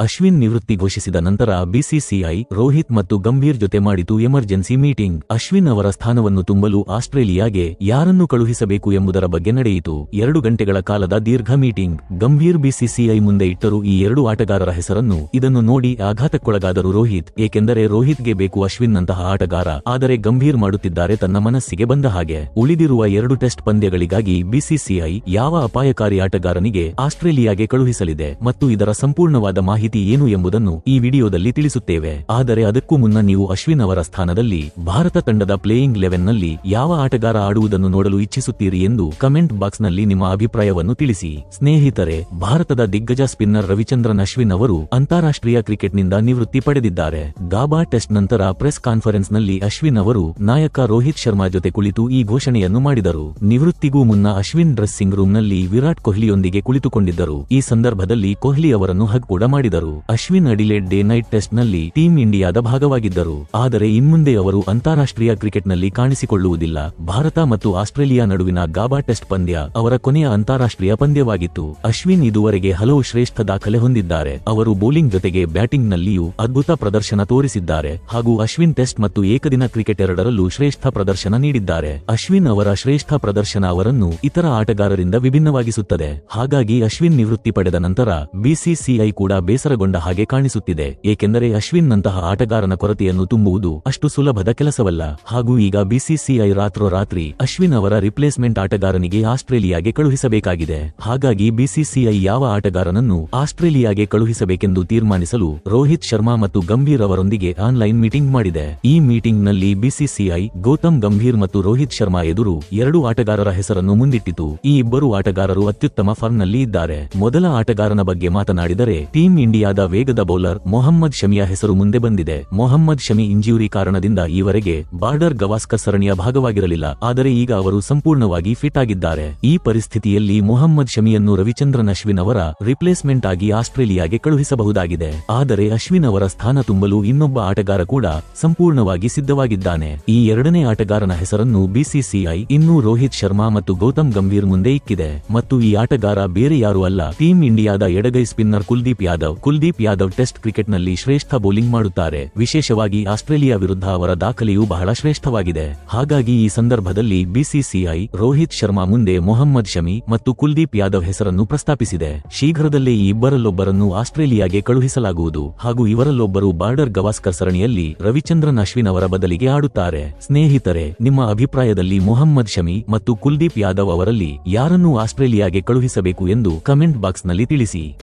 ಅಶ್ವಿನ್ ನಿವೃತ್ತಿ ಘೋಷಿಸಿದ ನಂತರ ಬಿಸಿಸಿಐ, ರೋಹಿತ್ ಮತ್ತು ಗಂಭೀರ್ ಜೊತೆ ಮಾಡಿತು ಎಮರ್ಜೆನ್ಸಿ ಮೀಟಿಂಗ್. ಅಶ್ವಿನ್ ಅವರ ಸ್ಥಾನವನ್ನು ತುಂಬಲು ಆಸ್ಟ್ರೇಲಿಯಾಗೆ ಯಾರನ್ನು ಕಳುಹಿಸಬೇಕು ಎಂಬುದರ ಬಗ್ಗೆ ನಡೆಯಿತು. ಎರಡು ಗಂಟೆಗಳ ಕಾಲದ ದೀರ್ಘ ಮೀಟಿಂಗ್. ಗಂಭೀರ್ ಬಿಸಿಸಿಐ ಮುಂದೆ ಇಟ್ಟರು ಈ ಎರಡು ಆಟಗಾರರ ಹೆಸರನ್ನು. ಇದನ್ನು ನೋಡಿ ಆಘಾತಕ್ಕೊಳಗಾದರು ರೋಹಿತ್. ಏಕೆಂದರೆ ರೋಹಿತ್ಗೆ ಬೇಕು ಅಶ್ವಿನ್ ನಂತಹ ಆಟಗಾರ. ಆದರೆ ಗಂಭೀರ್ ಮಾಡುತ್ತಿದ್ದಾರೆ ತನ್ನ ಮನಸ್ಸಿಗೆ ಬಂದ ಹಾಗೆ. ಉಳಿದಿರುವ ಎರಡು ಟೆಸ್ಟ್ ಪಂದ್ಯಗಳಿಗಾಗಿ ಬಿಸಿಸಿಐ ಯಾವ ಅಪಾಯಕಾರಿ ಆಟಗಾರನಿಗೆ ಆಸ್ಟ್ರೇಲಿಯಾಗೆ ಕಳುಹಿಸಲಿದೆ. ಮತ್ತು ಇದರ ಸಂಪೂರ್ಣವಾದ ಮಾಹಿತಿ ಏನು ಎಂಬುದನ್ನು ಈ ವಿಡಿಯೋದಲ್ಲಿ ತಿಳಿಸುತ್ತೇವೆ. ಆದರೆ ಅದಕ್ಕೂ ಮುನ್ನ ನೀವು ಅಶ್ವಿನ್ ಅವರ ಸ್ಥಾನದಲ್ಲಿ ಭಾರತ ತಂಡದ ಪ್ಲೇಯಿಂಗ್ ಲೆವೆನ್ನಲ್ಲಿ ಯಾವ ಆಟಗಾರ ಆಡುವುದನ್ನು ನೋಡಲು ಇಚ್ಛಿಸುತ್ತೀರಿ ಎಂದು ಕಮೆಂಟ್ ಬಾಕ್ಸ್ನಲ್ಲಿ ನಿಮ್ಮ ಅಭಿಪ್ರಾಯವನ್ನು ತಿಳಿಸಿ. ಸ್ನೇಹಿತರೆ, ಭಾರತದ ದಿಗ್ಗಜ ಸ್ಪಿನ್ನರ್ ರವಿಚಂದ್ರನ್ ಅಶ್ವಿನ್ ಅವರು ಅಂತಾರಾಷ್ಟ್ರೀಯ ಕ್ರಿಕೆಟ್ನಿಂದ ನಿವೃತ್ತಿ ಪಡೆದಿದ್ದಾರೆ. ಗಾಬಾ ಟೆಸ್ಟ್ ನಂತರ ಪ್ರೆಸ್ ಕಾನ್ಫರೆನ್ಸ್ನಲ್ಲಿ ಅಶ್ವಿನ್ ಅವರು ನಾಯಕ ರೋಹಿತ್ ಶರ್ಮಾ ಜೊತೆ ಕುಳಿತು ಈ ಘೋಷಣೆಯನ್ನು ಮಾಡಿದರು. ನಿವೃತ್ತಿಗೂ ಮುನ್ನ ಅಶ್ವಿನ್ ಡ್ರೆಸ್ಸಿಂಗ್ ರೂಮ್ನಲ್ಲಿ ವಿರಾಟ್ ಕೊಹ್ಲಿಯೊಂದಿಗೆ ಕುಳಿತುಕೊಂಡಿದ್ದರು. ಈ ಸಂದರ್ಭದಲ್ಲಿ ಕೊಹ್ಲಿ ಅವರನ್ನು ಹಗ್ ಕೂಡ ಮಾಡಿದರು. ಅಶ್ವಿನ್ ಅಡಿಲೇಡ್ ಡೇ ನೈಟ್ ಟೆಸ್ಟ್ನಲ್ಲಿ ಟೀಂ ಇಂಡಿಯಾದ ಭಾಗವಾಗಿದ್ದರು. ಆದರೆ ಇನ್ಮುಂದೆ ಅವರು ಅಂತಾರಾಷ್ಟ್ರೀಯ ಕ್ರಿಕೆಟ್ನಲ್ಲಿ ಕಾಣಿಸಿಕೊಳ್ಳುವುದಿಲ್ಲ. ಭಾರತ ಮತ್ತು ಆಸ್ಟ್ರೇಲಿಯಾ ನಡುವಿನ ಗಾಬಾ ಟೆಸ್ಟ್ ಪಂದ್ಯ ಅವರ ಕೊನೆಯ ಅಂತಾರಾಷ್ಟ್ರೀಯ ಪಂದ್ಯವಾಗಿತ್ತು. ಅಶ್ವಿನ್ ಇದುವರೆಗೆ ಹಲವು ಶ್ರೇಷ್ಠ ದಾಖಲೆ ಹೊಂದಿದ್ದಾರೆ. ಅವರು ಬೌಲಿಂಗ್ ಜೊತೆಗೆ ಬ್ಯಾಟಿಂಗ್ನಲ್ಲಿಯೂ ಅದ್ಭುತ ಪ್ರದರ್ಶನ ತೋರಿಸಿದ್ದಾರೆ. ಹಾಗೂ ಅಶ್ವಿನ್ ಟೆಸ್ಟ್ ಮತ್ತು ಏಕದಿನ ಕ್ರಿಕೆಟ್ ಎರಡರಲ್ಲೂ ಶ್ರೇಷ್ಠ ಪ್ರದರ್ಶನ ನೀಡಿದ್ದಾರೆ. ಅಶ್ವಿನ್ ಅವರ ಶ್ರೇಷ್ಠ ಪ್ರದರ್ಶನ ಅವರನ್ನು ಇತರ ಆಟಗಾರರಿಂದ ವಿಭಿನ್ನವಾಗಿಸುತ್ತದೆ. ಹಾಗಾಗಿ ಅಶ್ವಿನ್ ನಿವೃತ್ತಿ ಪಡೆದ ನಂತರ ಬಿಸಿಸಿಐ ಕೂಡ ಬೇಸರಗೊಂಡ ಹಾಗೆ ಕಾಣಿಸುತ್ತಿದೆ. ಏಕೆಂದರೆ ಅಶ್ವಿನ್ ನಂತಹ ಆಟಗಾರನ ಕೊರತೆಯನ್ನು ತುಂಬುವುದು ಅಷ್ಟು ಸುಲಭದ ಕೆಲಸವಲ್ಲ. ಹಾಗೂ ಈಗ ಬಿಸಿಸಿಐ ರಾತ್ರೋರಾತ್ರಿ ಅಶ್ವಿನ್ ಅವರ ರಿಪ್ಲೇಸ್ಮೆಂಟ್ ಆಟಗಾರನಿಗೆ ಆಸ್ಟ್ರೇಲಿಯಾಗೆ ಕಳುಹಿಸಬೇಕಾಗಿದೆ. ಹಾಗಾಗಿ ಬಿಸಿಸಿಐ ಯಾವ ಆಟಗಾರನನ್ನು ಆಸ್ಟ್ರೇಲಿಯಾಗೆ ಕಳುಹಿಸಬೇಕೆಂದು ತೀರ್ಮಾನಿಸಲು ರೋಹಿತ್ ಶರ್ಮಾ ಮತ್ತು ಗಂಭೀರ್ ಅವರೊಂದಿಗೆ ಆನ್ಲೈನ್ ಮೀಟಿಂಗ್ ಮಾಡಿದೆ. ಈ ಮೀಟಿಂಗ್ನಲ್ಲಿ ಬಿಸಿಸಿಐ ಗೌತಮ್ ಗಂಭೀರ್ ಮತ್ತು ರೋಹಿತ್ ಶರ್ಮಾ ಎದುರು ಎರಡು ಆಟಗಾರರ ಹೆಸರನ್ನು ಮುಂದಿಟ್ಟಿತು. ಈ ಇಬ್ಬರು ಆಟಗಾರರು ಅತ್ಯುತ್ತಮ ಫಾರ್ಮ್ನಲ್ಲಿ ಇದ್ದಾರೆ. ಮೊದಲ ಆಟಗಾರನ ಬಗ್ಗೆ ಮಾತನಾಡಿದರೆ ಟೀಂ ಇಂಡಿಯಾದ ವೇಗದ ಬೌಲರ್ ಮೊಹಮ್ಮದ್ ಶಮಿಯ ಹೆಸರು ಮುಂದೆ ಬಂದಿದೆ. ಮೊಹಮ್ಮದ್ ಶಮಿ ಇಂಜ್ಯೂರಿ ಕಾರಣದಿಂದ ಈವರೆಗೆ ಬಾರ್ಡರ್ ಗವಾಸ್ಕರ್ ಸರಣಿಯ ಭಾಗವಾಗಿರಲಿಲ್ಲ. ಆದರೆ ಈಗ ಅವರು ಸಂಪೂರ್ಣವಾಗಿ ಫಿಟ್ ಆಗಿದ್ದಾರೆ. ಈ ಪರಿಸ್ಥಿತಿಯಲ್ಲಿ ಮೊಹಮ್ಮದ್ ಶಮಿಯನ್ನು ರವಿಚಂದ್ರನ್ ಅಶ್ವಿನ್ ಅವರ ರಿಪ್ಲೇಸ್ಮೆಂಟ್ ಆಗಿ ಆಸ್ಟ್ರೇಲಿಯಾಗೆ ಕಳುಹಿಸಬಹುದಾಗಿದೆ. ಆದರೆ ಅಶ್ವಿನ್ ಅವರ ಸ್ಥಾನ ತುಂಬಲು ಇನ್ನೊಬ್ಬ ಆಟಗಾರ ಕೂಡ ಸಂಪೂರ್ಣವಾಗಿ ಸಿದ್ಧವಾಗಿದ್ದಾನೆ. ಈ ಎರಡನೇ ಆಟಗಾರನ ಹೆಸರನ್ನು ಬಿಸಿಸಿಐ, ಇನ್ನೂ ರೋಹಿತ್ ಶರ್ಮಾ ಮತ್ತು ಗೌತಮ್ ಗಂಭೀರ್ ಮುಂದೆ ಇಕ್ಕಿದೆ. ಮತ್ತು ಈ ಆಟಗಾರ ಬೇರೆ ಯಾರೂ ಅಲ್ಲ, ಟೀಂ ಇಂಡಿಯಾದ ಎಡಗೈ ಸ್ಪಿನ್ನರ್ ಕುಲ್ದೀಪ್ ಯಾದವ್. ಕುಲ್ದೀಪ್ ಯಾದವ್ ಟೆಸ್ಟ್ ಕ್ರಿಕೆಟ್ನಲ್ಲಿ ಶ್ರೇಷ್ಠ ಬೌಲಿಂಗ್ ಮಾಡುತ್ತಾರೆ. ವಿಶೇಷವಾಗಿ ಆಸ್ಟ್ರೇಲಿಯಾ ವಿರುದ್ಧ ಅವರ ದಾಖಲೆಯು ಬಹಳ ಶ್ರೇಷ್ಠವಾಗಿದೆ. ಹಾಗಾಗಿ ಈ ಸಂದರ್ಭದಲ್ಲಿ ಬಿಸಿಸಿಐ ರೋಹಿತ್ ಶರ್ಮಾ ಮುಂದೆ ಮೊಹಮ್ಮದ್ ಶಮಿ ಮತ್ತು ಕುಲ್ದೀಪ್ ಯಾದವ್ ಹೆಸರನ್ನು ಪ್ರಸ್ತಾಪಿಸಿದೆ. ಶೀಘ್ರದಲ್ಲೇ ಈ ಇಬ್ಬರಲ್ಲೊಬ್ಬರನ್ನು ಆಸ್ಟ್ರೇಲಿಯಾಗೆ ಕಳುಹಿಸಲಾಗುವುದು. ಹಾಗೂ ಇವರಲ್ಲೊಬ್ಬರು ಬಾರ್ಡರ್ ಗವಾಸ್ಕರ್ ಸರಣಿಯಲ್ಲಿ ರವಿಚಂದ್ರನ್ ಅಶ್ವಿನ್ ಅವರ ಬದಲಿಗೆ ಆಡುತ್ತಾರೆ. ಸ್ನೇಹಿತರೆ, ನಿಮ್ಮ ಅಭಿಪ್ರಾಯದಲ್ಲಿ ಮೊಹಮ್ಮದ್ ಶಮಿ ಮತ್ತು ಕುಲ್ದೀಪ್ ಯಾದವ್ ಅವರಲ್ಲಿ ಯಾರನ್ನು ಆಸ್ಟ್ರೇಲಿಯಾಗೆ ಕಳುಹಿಸಬೇಕು ಎಂದು ಕಮೆಂಟ್ ಬಾಕ್ಸ್ನಲ್ಲಿ ತಿಳಿಸಿ.